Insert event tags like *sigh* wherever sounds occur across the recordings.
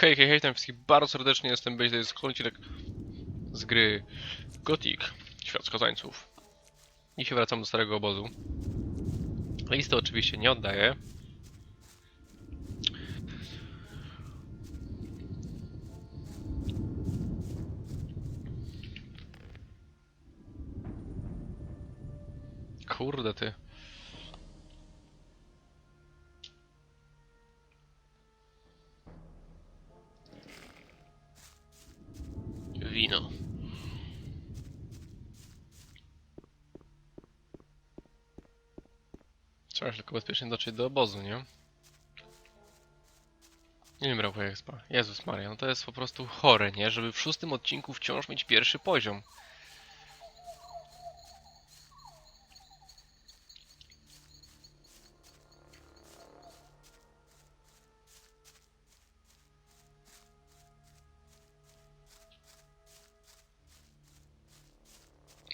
Hej, hej, hej, witam wszystkich bardzo serdecznie, jestem Base, to jest kolejny z gry Gothic, Świat Skazańców. Dzisiaj wracam do starego obozu. Listy oczywiście nie oddaję. Kurde ty. Się tylko bezpiecznie dotrzeć do obozu, nie? Nie Rafał Expa. Jezus Maria, no to jest po prostu chore, nie? Żeby w szóstym odcinku wciąż mieć pierwszy poziom.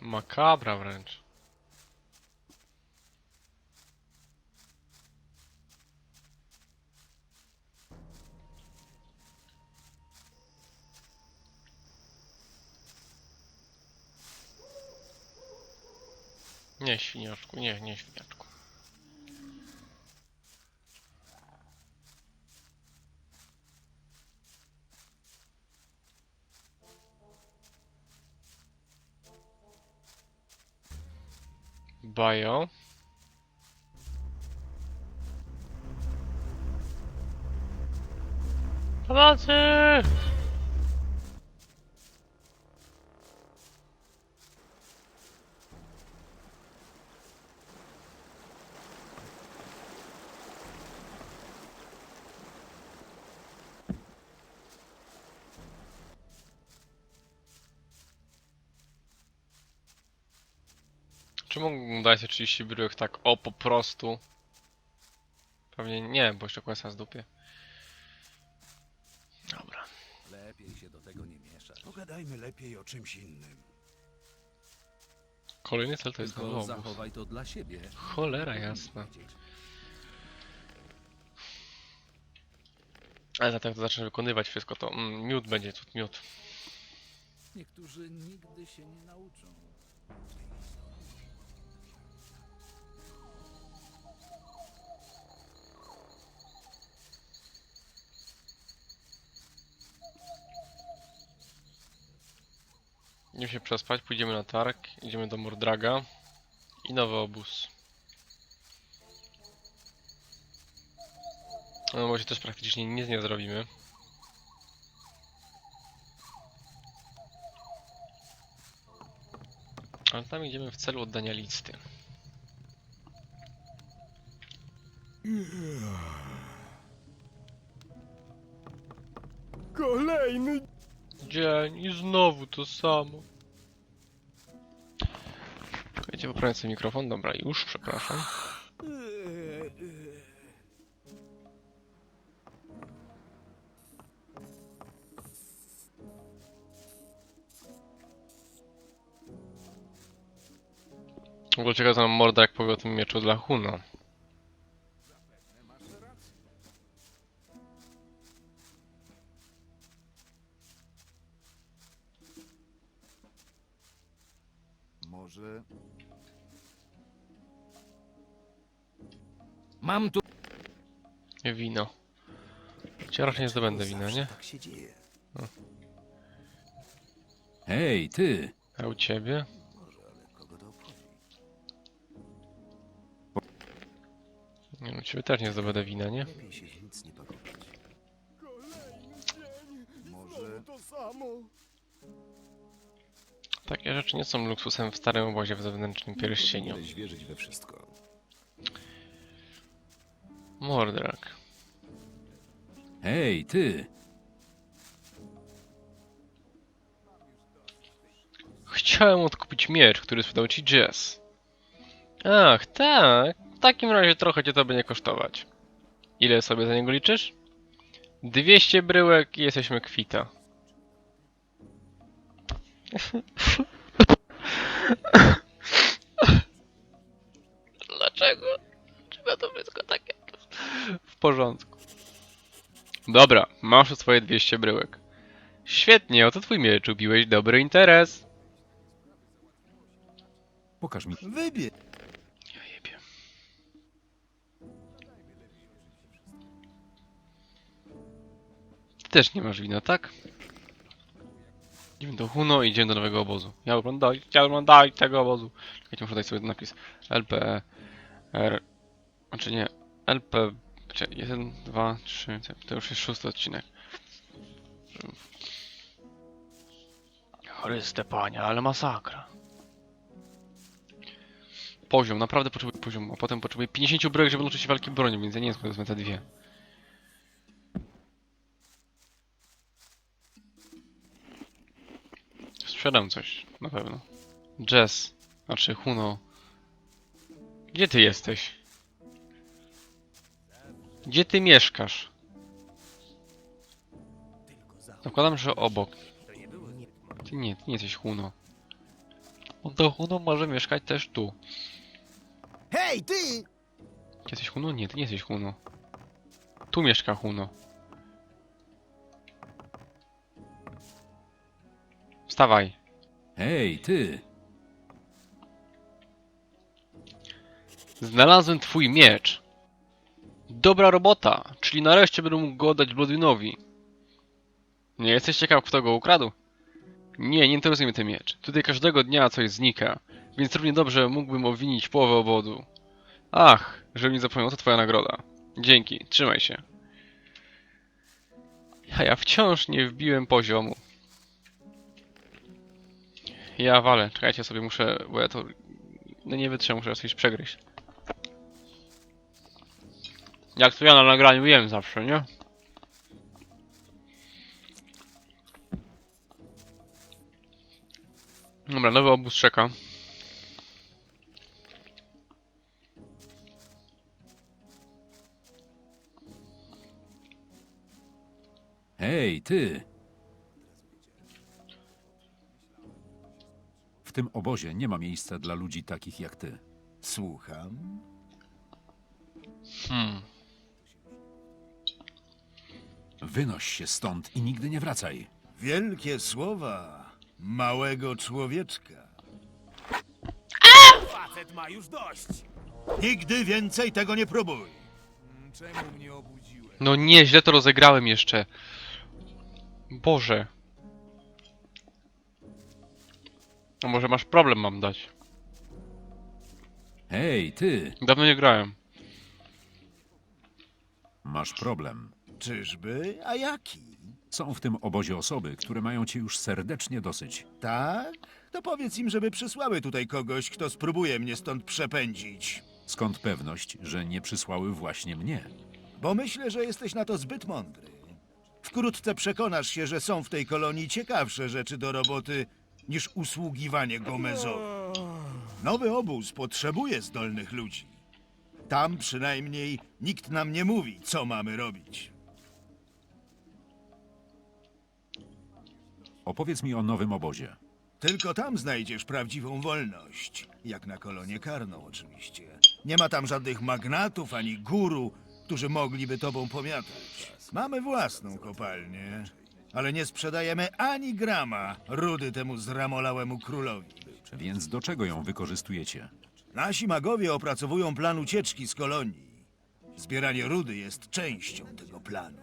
Makabra wręcz. Nie, świniaczku, nie, nie, świniaczku. Bajo. Pomocy! Czy mógłbym dać sobie 30 bryłek tak o po prostu? Pewnie nie, bo jeszcze questa z dupie. Dobra. Lepiej się do tego nie mieszać. Pogadajmy lepiej o czymś innym. Kolejny cel to jest Tylko nowy obóz. zachowaj to dla siebie. Cholera jasna. Ale zatem jak to zacznę wykonywać wszystko, to mm, miód będzie, cud miód. Niektórzy nigdy się nie nauczą. Idziemy się przespać, pójdziemy na targ, idziemy do Mordraga i nowy obóz. No bo się też praktycznie nic nie zrobimy. Ale tam idziemy w celu oddania listy. Kolejny Dzień i znowu to samo. Czekajcie, poprawię sobie mikrofon. Dobra, już, przepraszam. W ogóle ciekawe, co nam morda jak powie o tym mieczu dla Huno. Wino. Cię raczej nie zdobędę wina, nie? tak się dzieje. Hej, ty! A u ciebie? Może, ale kogo to obchodzi? Nie, u ciebie też nie zdobędę wina, nie? Lepiej się w nic nie pakować. Kolejny dzień. Może to samo. Takie rzeczy nie są luksusem w starym obozie w zewnętrznym pierścieniu. Powinieneś wierzyć we wszystko. Mordrak. Hej, ty! Chciałem odkupić miecz, który sprzedał ci Jess. Ach, tak. W takim razie trochę cię to będzie kosztować. Ile sobie za niego liczysz? 200 bryłek i jesteśmy kwita. Dlaczego? Trzeba to wszystko takie w porządku. Dobra, masz już swoje 200 bryłek. Świetnie, oto twój miecz, ubiłeś dobry interes. Pokaż mi. Wybierz. Ja jebie. Ty też nie masz wina, tak? Idziemy do Huno i idziemy do nowego obozu. Ja oglądaj, ja oglądaj tego obozu. Czekajcie, muszę dać sobie ten napis. LP R... Znaczy nie, LP... Czekaj, 1, 2, 3, to już jest szósty odcinek. Chryste panie, ale masakra. Poziom, naprawdę potrzebuję poziomu, a potem potrzebuję 50 brek, żeby nauczyć się walki bronią, więc ja nie wiem, skąd wezmę te dwie. Sprzedam coś, na pewno. Jess, znaczy Huno. Gdzie ty jesteś? Gdzie ty mieszkasz? Zakładam, że obok. Ty nie, ty nie jesteś Huno. On to Huno może mieszkać też tu. Hej, ty! Ty jesteś Huno? Nie, ty nie jesteś Huno. Tu mieszka Huno. Wstawaj. Hej, ty! Znalazłem twój miecz. Dobra robota, czyli nareszcie będę mógł go oddać Bloodwinowi. Nie jesteś ciekaw, kto go ukradł? Nie, nie interesuje mnie ten miecz. Tutaj każdego dnia coś znika, więc równie dobrze mógłbym owinić połowę obozu. Ach, żeby nie zapomniał, to twoja nagroda. Dzięki, trzymaj się. A ja wciąż nie wbiłem poziomu. Ja walę, czekajcie sobie, muszę, bo ja to no nie wytrzymam, muszę coś przegryźć. Jak to ja na nagraniu wiem zawsze, nie? Dobra, nowy obóz czeka. Hej, ty! W tym obozie nie ma miejsca dla ludzi takich jak ty. Słucham. Hmm. Wynoś się stąd i nigdy nie wracaj. Wielkie słowa małego człowieczka. Facet ma już dość! Nigdy więcej tego nie próbuj. Czemu mnie obudziłeś? No nie, źle to rozegrałem jeszcze. Boże. A może masz problem mam dać? Hej, ty! Dawno nie grałem. Masz problem. Czyżby? A jaki? Są w tym obozie osoby, które mają cię już serdecznie dosyć. Tak? To powiedz im, żeby przysłały tutaj kogoś, kto spróbuje mnie stąd przepędzić. Skąd pewność, że nie przysłały właśnie mnie? Bo myślę, że jesteś na to zbyt mądry. Wkrótce przekonasz się, że są w tej kolonii ciekawsze rzeczy do roboty niż usługiwanie Gomezowi. Nowy obóz potrzebuje zdolnych ludzi. Tam przynajmniej nikt nam nie mówi, co mamy robić. Opowiedz mi o nowym obozie. Tylko tam znajdziesz prawdziwą wolność. Jak na kolonię karną, oczywiście. Nie ma tam żadnych magnatów ani guru, którzy mogliby tobą pomiatać. Mamy własną kopalnię, ale nie sprzedajemy ani grama rudy temu zramolałemu królowi. Więc do czego ją wykorzystujecie? Nasi magowie opracowują plan ucieczki z kolonii. Zbieranie rudy jest częścią tego planu.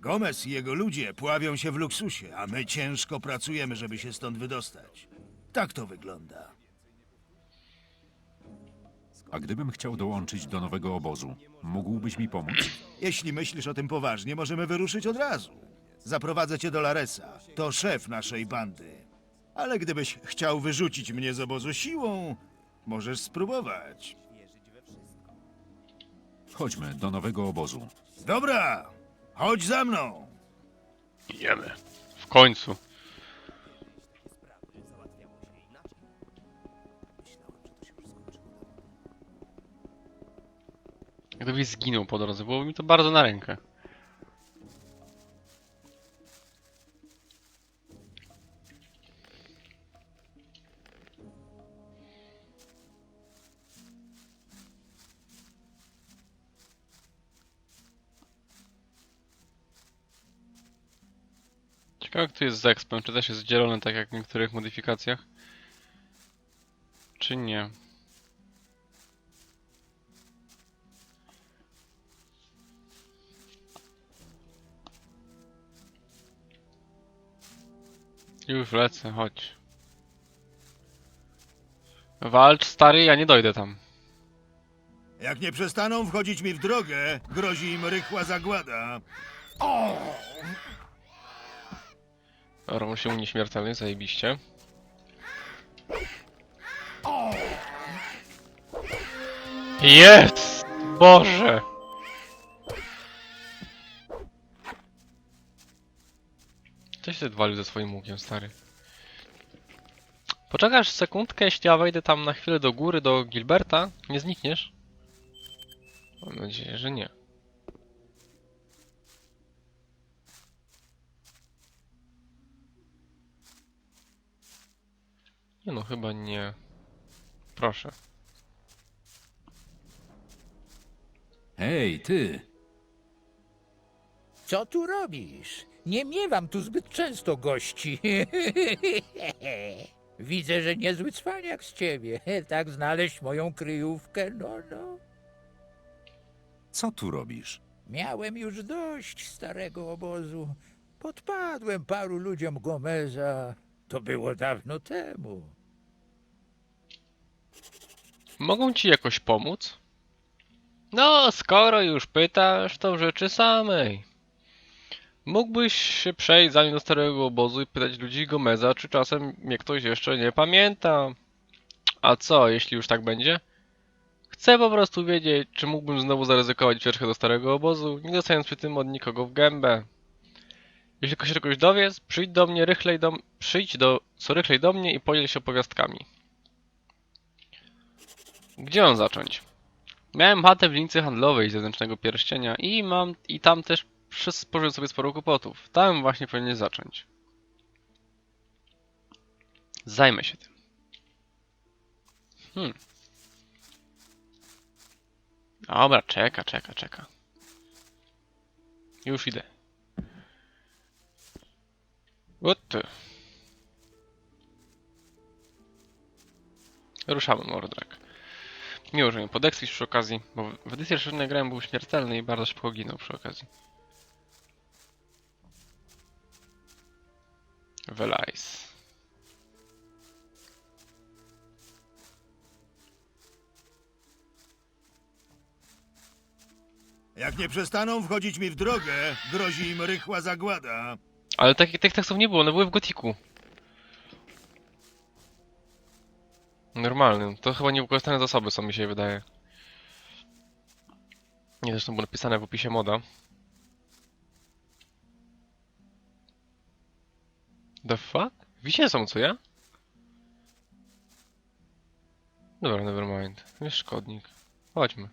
Gomez i jego ludzie pławią się w luksusie, a my ciężko pracujemy, żeby się stąd wydostać. Tak to wygląda. A gdybym chciał dołączyć do nowego obozu, mógłbyś mi pomóc? Jeśli myślisz o tym poważnie, możemy wyruszyć od razu. Zaprowadzę cię do Laresa. To szef naszej bandy. Ale gdybyś chciał wyrzucić mnie z obozu siłą, możesz spróbować. Chodźmy do nowego obozu. Dobra, chodź za mną. Idziemy. W końcu. Gdybyś zginął po drodze, byłoby mi to bardzo na rękę. Jak tu jest z expem. Czy też jest zielone, tak jak w niektórych modyfikacjach? Czy nie? Już lecę, chodź. Walcz, stary, ja nie dojdę tam. Jak nie przestaną wchodzić mi w drogę, grozi im rychła zagłada. Dobra, on się nieśmiertelny, zajebiście. Jest! Boże! Coś ty walił ze swoim łukiem, stary. Poczekasz sekundkę, jeśli ja wejdę tam na chwilę do góry, do Gilberta, nie znikniesz? Mam nadzieję, że nie. Nie no, chyba nie. Proszę. Hej, ty! Co tu robisz? Nie miewam tu zbyt często gości. *laughs* Widzę, że niezły cwaniak z ciebie. *laughs* Tak znaleźć moją kryjówkę, no no. Co tu robisz? Miałem już dość starego obozu. Podpadłem paru ludziom Gomeza. To było dawno temu. Mogą ci jakoś pomóc? No, skoro już pytasz, to w rzeczy samej. Mógłbyś się przejść zanim do starego obozu i pytać ludzi Gomeza, czy czasem mnie ktoś jeszcze nie pamięta. A co, jeśli już tak będzie? Chcę po prostu wiedzieć, czy mógłbym znowu zaryzykować ucieczkę do starego obozu, nie dostając przy tym od nikogo w gębę. Jeśli się czegoś dowiesz, przyjdź do mnie rychlej do... przyjdź do... co rychlej do mnie i podziel się opowiastkami. Gdzie mam zacząć? Miałem chatę w lince handlowej z zewnętrznego pierścienia i mam i tam też przysporzyłem sobie sporo kłopotów. Tam właśnie powinien zacząć. Zajmę się tym. Hmm. Dobra, czeka, czeka, czeka. Już idę. What the? Ruszamy, Mordrak. Miło, że mnie podekslisz przy okazji, bo w edycji rozszerzonej grałem był śmiertelny i bardzo szybko ginął przy okazji. Velais. Jak nie przestaną wchodzić mi w drogę, grozi im rychła zagłada. Ale takich tych tekstów nie było, one były w gotiku. Normalnym. To chyba niewykorzystane zasoby są, mi się wydaje. Nie, zresztą było napisane w opisie moda. The fuck? Wisie są, co ja? Dobra, nevermind. Jest szkodnik. Chodźmy.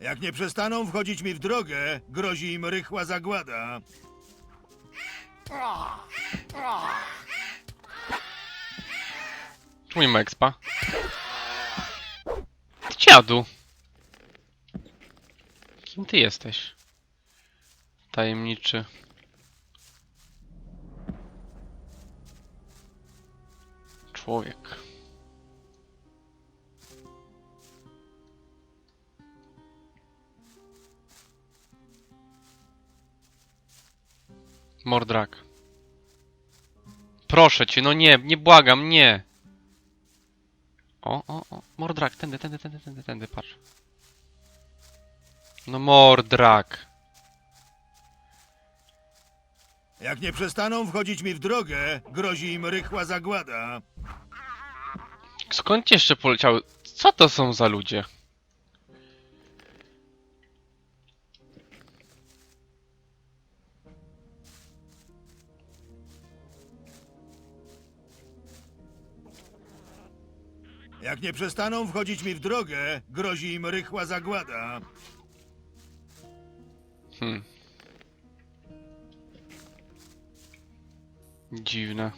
Jak nie przestaną wchodzić mi w drogę, grozi im rychła zagłada. Czemu nie ma expa? Dziadu! Kim ty jesteś? Tajemniczy. Człowiek. Proszę cię, no nie, nie błagam, nie! O, o, o, Mordrak, tędy, tędy, tędy, tędy, tędy, patrz. No Mordrak. Jak nie przestaną wchodzić mi w drogę, grozi im rychła zagłada. Skąd jeszcze poleciały? Co to są za ludzie? Jak nie przestaną wchodzić mi w drogę, grozi im rychła zagłada. Hmm. Dziwne.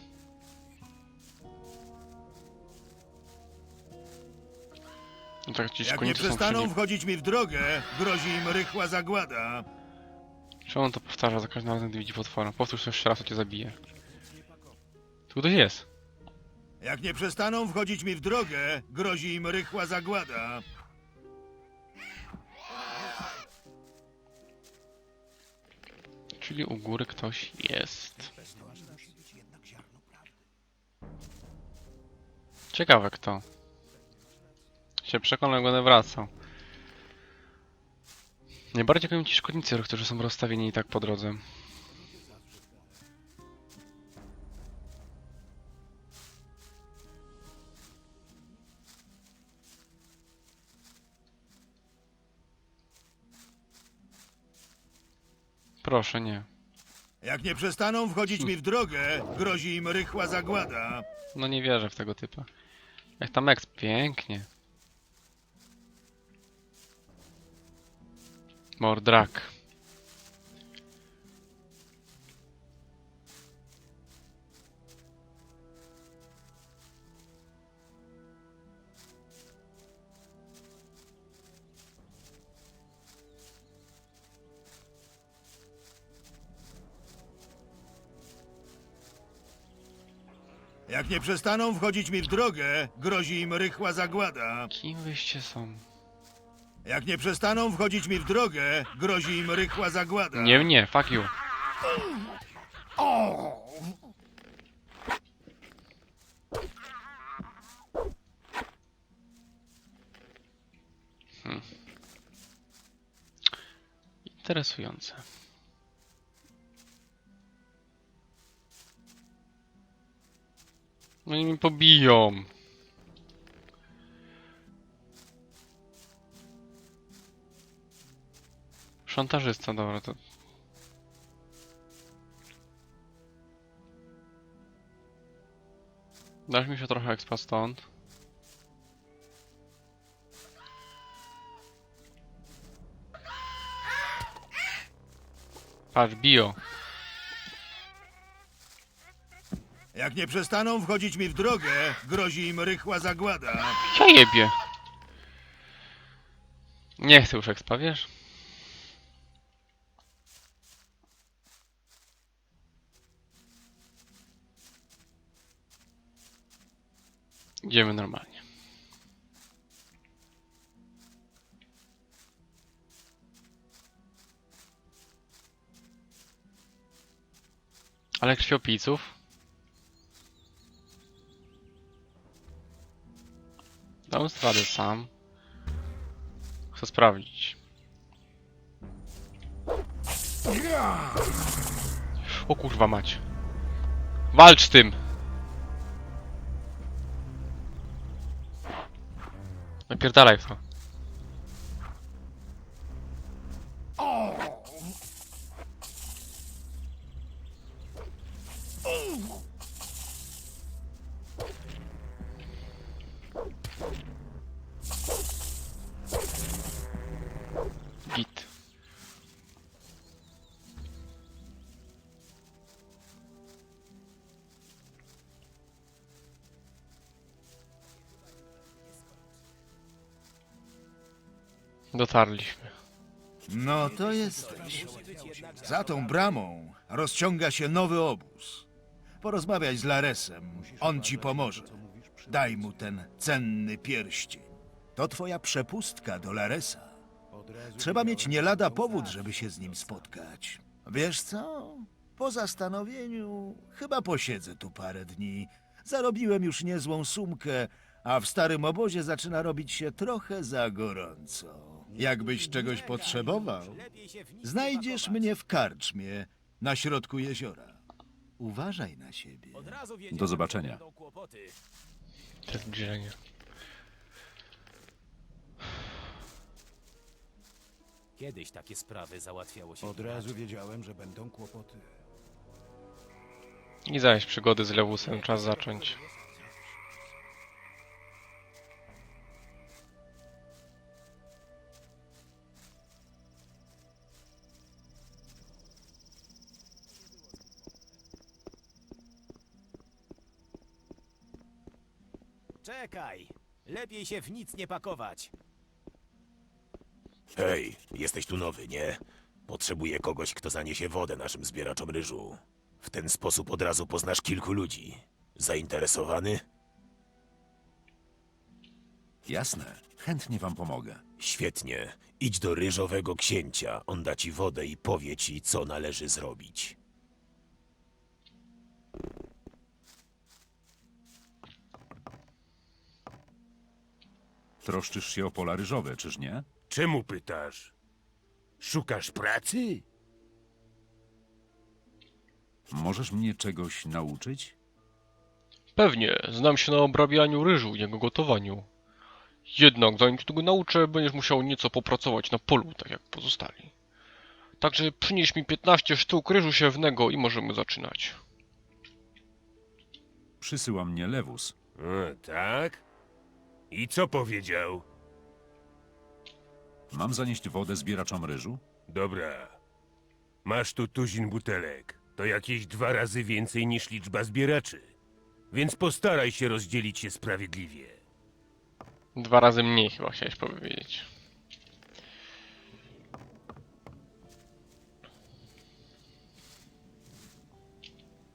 No tak ci Jak nie są przestaną wszędzie. wchodzić mi w drogę, grozi im rychła zagłada. Czemu on to powtarza za każdym razem, gdy widzi potwora? Powtórz to jeszcze raz, to cię zabije. Tu ktoś jest. Jak nie przestaną wchodzić mi w drogę, grozi im rychła zagłada. Czyli u góry ktoś jest. Ciekawe kto. Się przekonał, jak będę wracał. Najbardziej koją ci szkodnicy, którzy są rozstawieni i tak po drodze. Proszę, nie. Jak nie przestaną wchodzić mi w drogę, grozi im rychła zagłada. No nie wierzę w tego typa. Jak tam exp, pięknie. Mordrak. Jak nie przestaną wchodzić mi w drogę, grozi im rychła zagłada. Kim wyście są? Jak nie przestaną wchodzić mi w drogę, grozi im rychła zagłada. Nie, nie, fuck you. Hmm. Interesujące. No i mi pobiją. Szantażysta, dobra, to Dasz mi się trochę expa stąd. Patrz, bio. Jak nie przestaną wchodzić mi w drogę, grozi im rychła zagłada. Ja jebie. Nie chcę już expa, wiesz? Idziemy normalnie. Ale krwiopijców? Dam radę sam. Chcę sprawdzić. O kurwa mać. Walcz z tym! Napierdalaj to. Dotarliśmy. No to jesteś. Za tą bramą rozciąga się nowy obóz. Porozmawiaj z Laresem, on ci pomoże. Daj mu ten cenny pierścień. To twoja przepustka do Laresa. Trzeba mieć nie lada powód, żeby się z nim spotkać. Wiesz co? Po zastanowieniu chyba posiedzę tu parę dni. Zarobiłem już niezłą sumkę, a w starym obozie zaczyna robić się trochę za gorąco. Jakbyś czegoś potrzebował, znajdziesz mnie w karczmie na środku jeziora. Uważaj na siebie. Do zobaczenia. To jest zbliżenie. Kiedyś takie sprawy załatwiało się. Od razu wiedziałem, że będą kłopoty. I zaś przygody z Lewusem, czas zacząć. Lepiej się w nic nie pakować. Hej, jesteś tu nowy, nie? Potrzebuję kogoś, kto zaniesie wodę naszym zbieraczom ryżu. W ten sposób od razu poznasz kilku ludzi. Zainteresowany? Jasne, chętnie wam pomogę. Świetnie. Idź do ryżowego księcia. On da ci wodę i powie ci, co należy zrobić. Troszczysz się o pola ryżowe, czyż nie? Czemu pytasz? Szukasz pracy? Możesz mnie czegoś nauczyć? Pewnie, znam się na obrabianiu ryżu i jego gotowaniu. Jednak zanim cię tego nauczę, będziesz musiał nieco popracować na polu, tak jak pozostali. Także przynieś mi 15 sztuk ryżu siewnego i możemy zaczynać. Przysyła mnie lewus. tak? I co powiedział? Mam zanieść wodę zbieraczom ryżu? Dobra. Masz tu tuzin butelek. To jakieś dwa razy więcej niż liczba zbieraczy. Więc postaraj się rozdzielić się sprawiedliwie. Dwa razy mniej chyba chciałeś powiedzieć.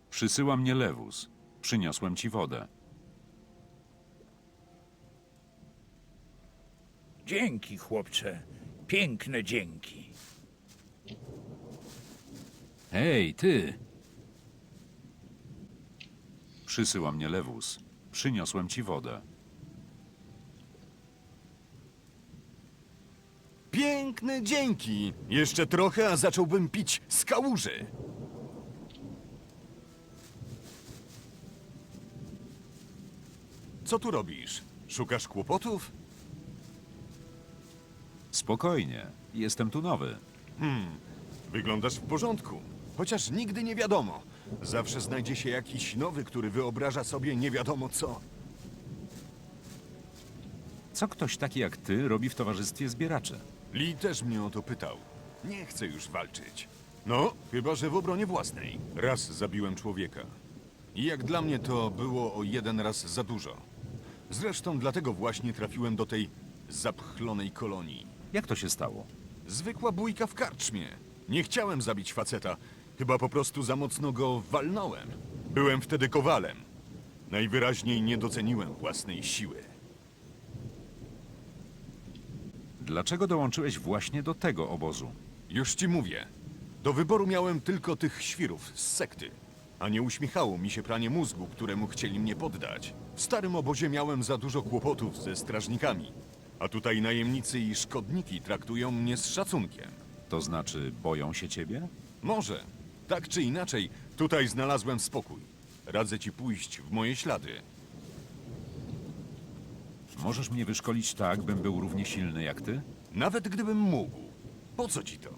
Przysyła mnie lewus. Przyniosłem ci wodę. Dzięki, chłopcze. Piękne dzięki. Hej, ty! Przysyła mnie lewus. Przyniosłem ci wodę. Piękne dzięki! Jeszcze trochę, a zacząłbym pić z kałuży. Co tu robisz? Szukasz kłopotów? Spokojnie, jestem tu nowy. Wyglądasz w porządku. Chociaż nigdy nie wiadomo. Zawsze znajdzie się jakiś nowy, który wyobraża sobie nie wiadomo co. Co ktoś taki jak ty robi w towarzystwie zbieraczy? Lee też mnie o to pytał. Nie chcę już walczyć. No, chyba że w obronie własnej. Raz zabiłem człowieka. I jak dla mnie to było o jeden raz za dużo. Zresztą dlatego właśnie trafiłem do tej zapchlonej kolonii. Jak to się stało? Zwykła bójka w karczmie. Nie chciałem zabić faceta. Chyba po prostu za mocno go walnąłem. Byłem wtedy kowalem. Najwyraźniej nie doceniłem własnej siły. Dlaczego dołączyłeś właśnie do tego obozu? Już ci mówię. Do wyboru miałem tylko tych świrów z sekty. A nie uśmiechało mi się pranie mózgu, któremu chcieli mnie poddać. W starym obozie miałem za dużo kłopotów ze strażnikami. A tutaj najemnicy i szkodniki traktują mnie z szacunkiem. To znaczy, boją się ciebie? Może. Tak czy inaczej, tutaj znalazłem spokój. Radzę ci pójść w moje ślady. Możesz mnie wyszkolić tak, bym był równie silny jak ty? Nawet gdybym mógł. Po co ci to?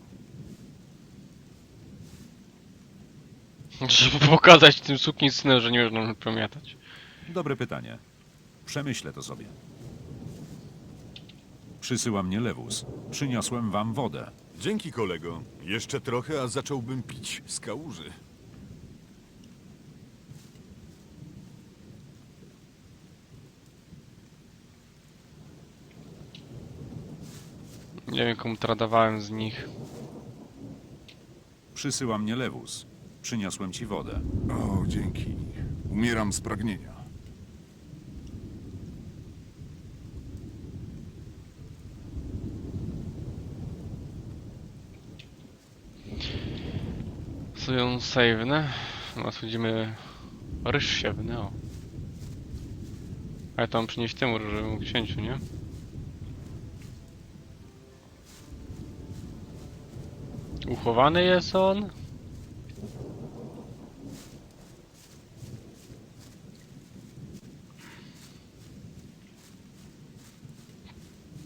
Żeby pokazać tym sukinsynom, że nie można pamiętać. Dobre pytanie. Przemyślę to sobie. Przysyła mnie lewus. Przyniosłem wam wodę. Dzięki kolego. Jeszcze trochę, a zacząłbym pić z kałuży. Nie wiem komu tradowałem z nich. Przysyła mnie lewus. Przyniosłem ci wodę. O, dzięki. Umieram z pragnienia. Psują save'ne. Teraz widzimy ryż siewny, o. Ale tam przynieść temu ryżowemu księciu, nie? Uchowany jest on?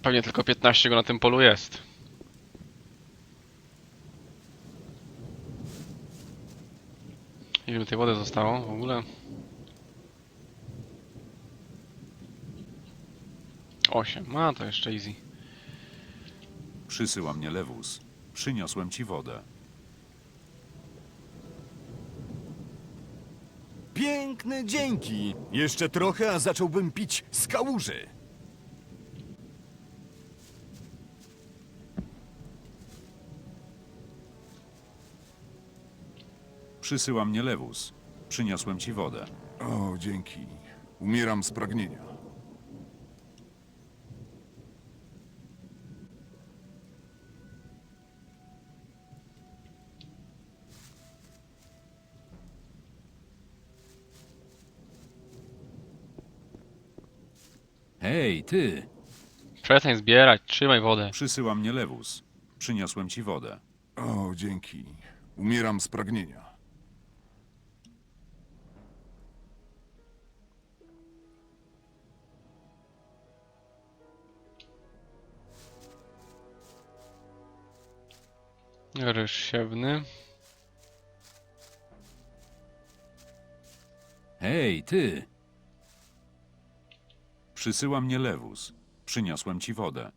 Pewnie tylko 15 go na tym polu jest. Ile tej wody zostało w ogóle? Osiem. A, to jeszcze easy. Przysyła mnie lewus. Przyniosłem ci wodę. Piękne dzięki! Jeszcze trochę, a zacząłbym pić z kałuży. Przysyła mnie lewus. Przyniosłem ci wodę. O, dzięki. Umieram z pragnienia. Hej, ty! Przestań zbierać, trzymaj wodę. Przysyła mnie lewus. Przyniosłem ci wodę. O, dzięki. Umieram z pragnienia. Ryż siewny. Hej, ty! Przysyła mnie lewus. Przyniosłem ci wodę.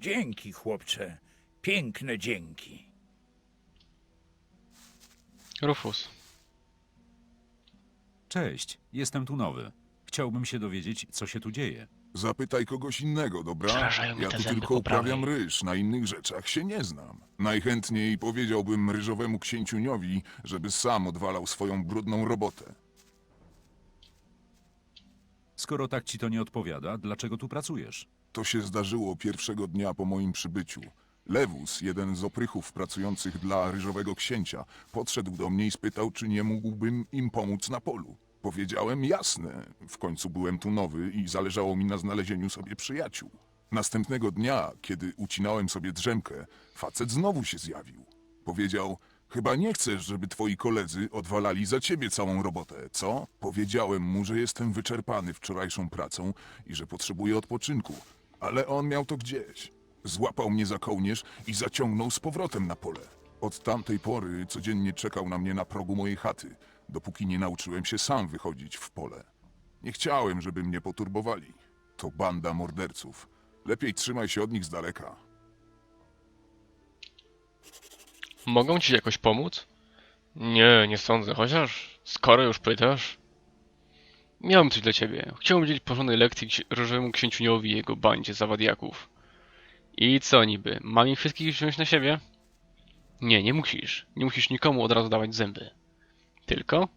Dzięki, chłopcze. Piękne dzięki. Rufus. Cześć, jestem tu nowy. Chciałbym się dowiedzieć, co się tu dzieje. Zapytaj kogoś innego, dobra? Przerażają mnie Ja te tu zęby tylko po prawej. uprawiam ryż, na innych rzeczach się nie znam. Najchętniej powiedziałbym ryżowemu księciuniowi, żeby sam odwalał swoją brudną robotę. Skoro tak ci to nie odpowiada, dlaczego tu pracujesz? To się zdarzyło pierwszego dnia po moim przybyciu. Lewus, jeden z oprychów pracujących dla ryżowego księcia, podszedł do mnie i spytał, czy nie mógłbym im pomóc na polu. Powiedziałem jasne, w końcu byłem tu nowy i zależało mi na znalezieniu sobie przyjaciół. Następnego dnia, kiedy ucinałem sobie drzemkę, facet znowu się zjawił. Powiedział, chyba nie chcesz, żeby twoi koledzy odwalali za ciebie całą robotę, co? Powiedziałem mu, że jestem wyczerpany wczorajszą pracą i że potrzebuję odpoczynku, ale on miał to gdzieś. Złapał mnie za kołnierz i zaciągnął z powrotem na pole. Od tamtej pory codziennie czekał na mnie na progu mojej chaty, dopóki nie nauczyłem się sam wychodzić w pole. Nie chciałem, żeby mnie poturbowali. To banda morderców. Lepiej trzymaj się od nich z daleka. Mogą ci jakoś pomóc? Nie, nie sądzę, chociaż skoro już pytasz. Miałem coś dla ciebie. Chciałem udzielić porządnej lekcji różowemu księciuniowi i jego bandzie zawadiaków. I co niby? Mam ich wszystkich wziąć na siebie? Nie, nie musisz. Nie musisz nikomu od razu dawać zęby. Tylko?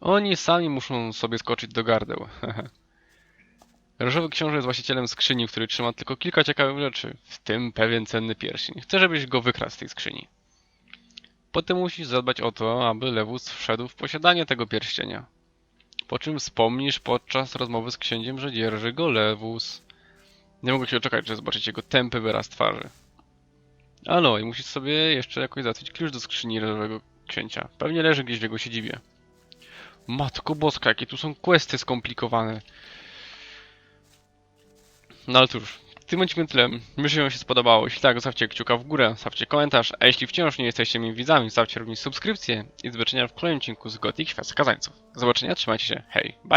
Oni sami muszą sobie skoczyć do gardeł. *laughs* Różowy książę jest właścicielem skrzyni, w której trzyma tylko kilka ciekawych rzeczy, w tym pewien cenny pierścień. Chcę, żebyś go wykradł z tej skrzyni. Potem musisz zadbać o to, aby Lewus wszedł w posiadanie tego pierścienia. Po czym wspomnisz podczas rozmowy z księciem, że dzierży go Lewus. Nie mogę się doczekać, że zobaczycie jego tępy wyraz twarzy. A no, i musisz sobie jeszcze jakoś załatwić klucz do skrzyni różowego księcia. Pewnie leży gdzieś w jego siedzibie. Matko boska, jakie tu są questy skomplikowane. No ale cóż, tym momencie tyle. Myślę, że wam się spodobało. Jeśli tak, zostawcie kciuka w górę, zostawcie komentarz, a jeśli wciąż nie jesteście moimi widzami, zostawcie również subskrypcję i zobaczenia w kolejnym odcinku z Gothic Świat Skazańców. Do zobaczenia, trzymajcie się, hej, bye!